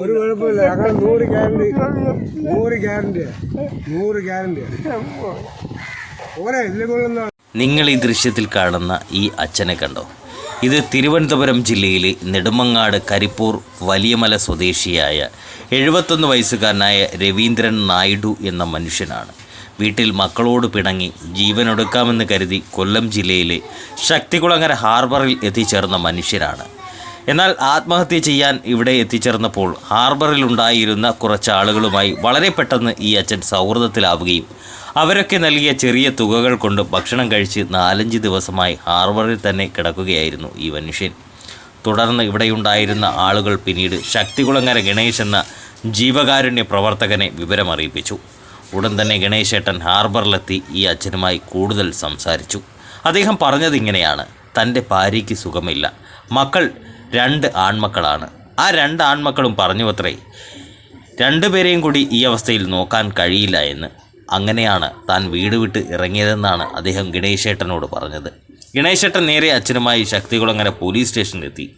ഒരു കുഴപ്പമില്ല ഞങ്ങൾ നൂറ് ഗ്യാരണ്ടി. നൂറ് ഗ്യാരണ്ടി. നൂറ് ഗ്യാരണ്ടി. ഓരോ എല്ലാം കൊള്ളുന്ന നിങ്ങൾ ഈ ദൃശ്യത്തിൽ കാണുന്ന ഈ അച്ഛനെ കണ്ടോ? ഇത് തിരുവനന്തപുരം ജില്ലയിലെ നെടുമങ്ങാട് കരിപ്പൂർ വലിയമല സ്വദേശിയായ എഴുപത്തൊന്ന് വയസ്സുകാരനായ രവീന്ദ്രൻ നായിഡു എന്ന മനുഷ്യനാണ്. വീട്ടിൽ മക്കളോട് പിണങ്ങി ജീവനൊടുക്കാമെന്ന് കരുതി കൊല്ലം ജില്ലയിലെ ശക്തികുളങ്ങര ഹാർബറിൽ എത്തിച്ചേർന്ന മനുഷ്യരാണ്. എന്നാൽ ആത്മഹത്യ ചെയ്യാൻ ഇവിടെ എത്തിച്ചേർന്നപ്പോൾ ഹാർബറിൽ ഉണ്ടായിരുന്ന കുറച്ച് ആളുകളുമായി വളരെ പെട്ടെന്ന് ഈ അച്ഛൻ സൗഹൃദത്തിലാവുകയും അവരൊക്കെ നൽകിയ ചെറിയ തുകകൾ കൊണ്ട് ഭക്ഷണം കഴിച്ച് നാലഞ്ച് ദിവസമായി ഹാർബറിൽ തന്നെ കിടക്കുകയായിരുന്നു ഈ മനുഷ്യൻ. തുടർന്ന് ഇവിടെയുണ്ടായിരുന്ന ആളുകൾ പിന്നീട് ശക്തികുളങ്ങര ഗണേശ് എന്ന ജീവകാരുണ്യ പ്രവർത്തകനെ വിവരമറിയിപ്പിച്ചു. ഉടൻ തന്നെ ഗണേശേട്ടൻ ഹാർബറിലെത്തി ഈ അച്ഛനുമായി കൂടുതൽ സംസാരിച്ചു. അദ്ദേഹം പറഞ്ഞതിങ്ങനെയാണ് തന്റെ ഭാര്യയ്ക്ക് സുഖമില്ല. മക്കൾ രണ്ട് ആൺമക്കളാണ്. ആ രണ്ട് ആൺമക്കളും പറഞ്ഞു അത്രേ രണ്ടുപേരെയും കൂടി ഈ അവസ്ഥയിൽ നോക്കാൻ കഴിയില്ല എന്ന്. അങ്ങനെയാണ് താൻ വീട് വിട്ട് ഇറങ്ങിയതെന്നാണ് അദ്ദേഹം ഗണേശേട്ടനോട് പറഞ്ഞത്. ഗണേശേട്ടൻ നേരെ അച്ഛനുമായി ശക്തികുളങ്ങര പോലീസ് സ്റ്റേഷനിലെത്തി.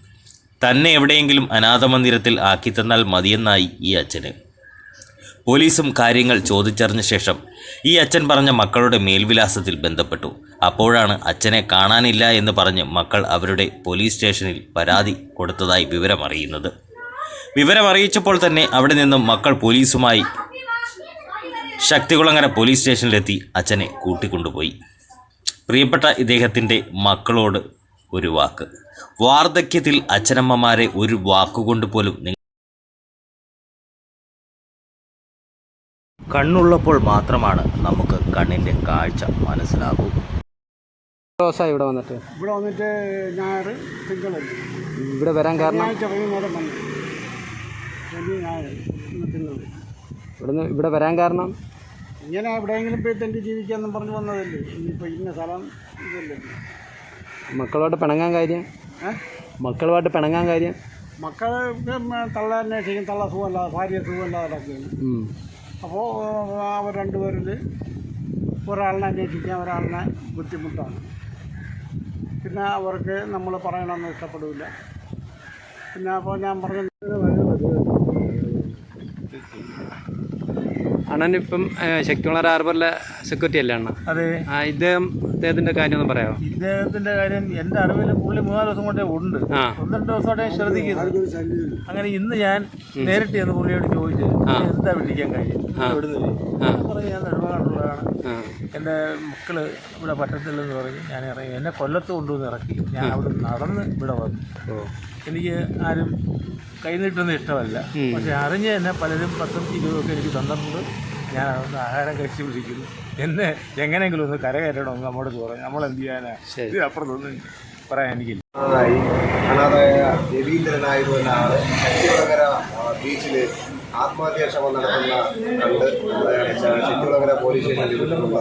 തന്നെ എവിടെയെങ്കിലും അനാഥമന്ദിരത്തിൽ ആക്കി തന്നാൽ മതിയെന്നായി ഈ അച്ഛന്. പോലീസും കാര്യങ്ങൾ ചോദിച്ചറിഞ്ഞ ശേഷം ഈ അച്ഛൻ പറഞ്ഞ മക്കളുടെ മേൽവിലാസത്തിൽ ബന്ധപ്പെട്ടു. അപ്പോഴാണ് അച്ഛനെ കാണാനില്ല എന്ന് പറഞ്ഞ് മക്കൾ അവരുടെ പോലീസ് സ്റ്റേഷനിൽ പരാതി കൊടുത്തതായി വിവരമറിയുന്നത്. വിവരമറിയിച്ചപ്പോൾ തന്നെ അവിടെ നിന്നും മക്കൾ പോലീസുമായി ശക്തികുളങ്ങര പോലീസ് സ്റ്റേഷനിലെത്തി അച്ഛനെ കൂട്ടിക്കൊണ്ടുപോയി. പ്രിയപ്പെട്ട ഇദ്ദേഹത്തിന്റെ മക്കളോട് ഒരു വാക്ക്. വാർദ്ധക്യത്തിൽ അച്ഛനമ്മമാരെ ഒരു വാക്കുകൊണ്ട് പോലും കണ്ണുള്ളപ്പോൾ മാത്രമാണ് നമുക്ക് കണ്ണിന്റെ കാഴ്ച മനസ്സിലാകൂ. ദിവസമായി ഇവിടെ വന്നിട്ട്? ഇവിടെ വന്നിട്ട് ഞായർ തിങ്കൾ ഇവിടെ വരാൻ കാരണം? ഇവിടുന്ന് ഇവിടെ വരാൻ കാരണം? ഇങ്ങനെ എവിടെയെങ്കിലും പോയി തന്നെ ജീവിക്കാമെന്നും പറഞ്ഞു വന്നതല്ലേ. ഇനിയിപ്പോൾ ഇന്ന സ്ഥലം ഇതല്ലേ. മക്കളുമായിട്ട് പിണങ്ങാൻ കാര്യം? മക്കളുമായിട്ട് പിണങ്ങാൻ കാര്യം? മക്കളെ തള്ള അന്വേഷിക്കും. തള്ള സുഖമല്ലാതെ ഭാര്യ സുഖമല്ലാതെ. അപ്പോൾ അവർ രണ്ടുപേരിൽ ഒരാളിനെ അന്വേഷിക്കാൻ ഒരാളിനെ ബുദ്ധിമുട്ടാണ്. പിന്നെ അവർക്ക് നമ്മൾ പറയണമെന്ന് ഇഷ്ടപ്പെടില്ല പിന്നെ അപ്പോൾ ഞാൻ പറഞ്ഞു അണ്ണൻ ഇപ്പം ശക്തികുളർ ഹാർബറിലെ സെക്യൂരിറ്റി അല്ലേ അണ്ണ? അതെ. ആ ഇദ്ദേഹം ഇദ്ദേഹത്തിന്റെ കാര്യം ഒന്ന് പറയാമോ? ഇദ്ദേഹത്തിന്റെ കാര്യം എന്റെ അറിവിൽ പുള്ളി മൂന്നാൽ ദിവസം കൊണ്ടേ ഉണ്ട്. ഒന്ന് രണ്ട് ദിവസമായിട്ട് ഞാൻ ശ്രദ്ധിക്കുന്നു. അങ്ങനെ ഇന്ന് ഞാൻ നേരിട്ട് ചെന്ന് പുള്ളിയോട് ചോദിച്ചു എന്താ വിളിക്കാൻ കാര്യം? പറഞ്ഞു ഞാൻ എന്റെ എന്റെ മക്കൾ ഇവിടെ പറ്റത്തില്ലെന്ന് പറഞ്ഞ് ഞാൻ ഇറങ്ങി എന്നെ കൊല്ലത്ത് കൊണ്ടുവന്ന് ഇറക്കി. ഞാൻ അവിടെ നടന്ന് ഇവിടെ വന്നു. എനിക്ക് ആരും കൈനീട്ടൊന്നും ഇഷ്ടമല്ല. പക്ഷെ അറിഞ്ഞ് തന്നെ പലരും പത്തും ഇരുപതും ഒക്കെ എനിക്ക് തന്നിട്ടുണ്ട്. ഞാൻ അതൊന്ന് ആഹാരം കഴിച്ച് പിടിക്കുന്നു എന്നെ എങ്ങനെയെങ്കിലും ഒന്ന് കരകയറ്റണമെന്ന് നമ്മുടെ പറഞ്ഞു. നമ്മൾ എന്ത് ചെയ്യാനാ? ശരി. പറയാൻ എനിക്കില്ല. അനാഥായി രവീന്ദ്രനായിരുന്നു എന്ന ആൾ ആത്മഹത്യാ ശ്രമം നടത്തുന്ന കണ്ട് ശക്തികുളങ്ങര പോലീസ് സ്റ്റേഷനിൽ വിട്ടിട്ടുള്ള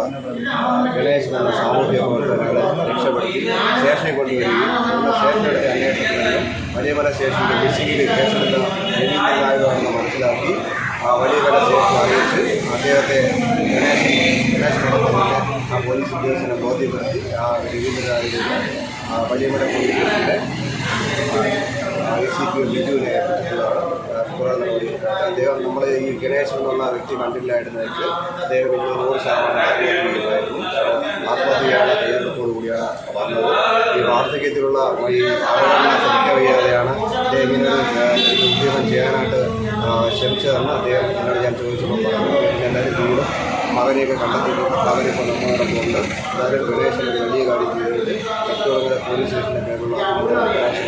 ഗണേശ് എന്ന സാമൂഹ്യ പ്രവർത്തകരെ രക്ഷപ്പെടുത്തി സ്റ്റേഷനിൽ കൊണ്ടുവരികയും നമ്മുടെ സ്റ്റേഷനിലെ അന്വേഷണത്തിൽ വലിയമല സ്റ്റേഷനിൽ മിസ്സിംഗിൽ കേസെടുത്ത രവീന്ദ്രനായിരുന്നു മനസ്സിലാക്കി ആ വലിയമല സ്റ്റേഷൻ അറിയിച്ച് അദ്ദേഹത്തെ ഗണേശ് ഗണേശ് നടത്തുന്നതിന് ആ പോലീസ് ഉദ്യോഗസ്ഥനെ ബോധ്യപ്പെടുത്തി ആ രവീന്ദ്രനായിരുന്നു ആ വലിയമല പോലീസ് സ്റ്റേഷനിലെ ഐ സി പി ബിജുവിനെ കുറേ അദ്ദേഹം നമ്മൾ ഈ ഗണേശൻ എന്നുള്ള വ്യക്തി കണ്ടില്ലായിരുന്നെങ്കിൽ അദ്ദേഹം ഇന്ന് നൂറ് ശതമാനം ആത്മഹത്യയായിരുന്നു. ആത്മഹത്യയാണ് അദ്ദേഹത്തോടു കൂടിയാണ് വന്നത്. ഈ വാർദ്ധക്യത്തിലുള്ള ഈ ആളുകളെ ശ്രമിക്കാൻ വയ്യാതെയാണ് അദ്ദേഹം ഇങ്ങനെ ഉദ്യമം ചെയ്യാനായിട്ട് ശ്രമിച്ചതെന്ന് അദ്ദേഹം എന്നോട് ഞാൻ ചോദിച്ചപ്പോൾ പറഞ്ഞു. എല്ലാവരും കൂടും മകനെയൊക്കെ കണ്ടെത്തിയിട്ടുണ്ട്. മകനിപ്പോൾ നമ്മളോടൊപ്പം അതായത് ഗണേശൻ വലിയ കാര്യം ചെയ്തിട്ട് കത്തോളങ്ങര പോലീസ്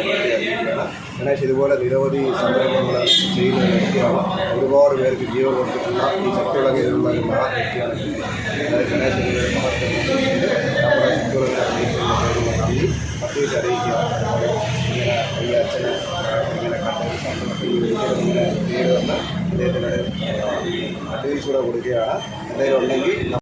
വൃത്തിയാക്കിയിരിക്കുകയാണ് ഗണേശ് ഇതുപോലെ നിരവധി സംരംഭങ്ങൾ ചെയ്യുന്ന വ്യക്തിയാണ് ഒരുപാട് പേർക്ക് ജീവൻ കൊടുത്തിട്ടുള്ള ഈ അതായത് ഗണേശൻ ഒരു മഹത്വം നമ്മുടെ ശക്തിയുളങ്ങര പോലീസിന്റെ പേരുള്ള നന്ദി. പ്രത്യേകിച്ച് അറിയിക്കുക ഇങ്ങനെ ഈ അച്ഛനെ ഇങ്ങനെ കണ്ടത് സന്ദർഭത്തിൽ ഒരിക്കലും ഇങ്ങനെ അദ്ദേഹത്തിനൊരു അഡ്വൈസ് കൂടെ കൊടുക്കുകയാണ്. എന്തെങ്കിലും ഉണ്ടെങ്കിൽ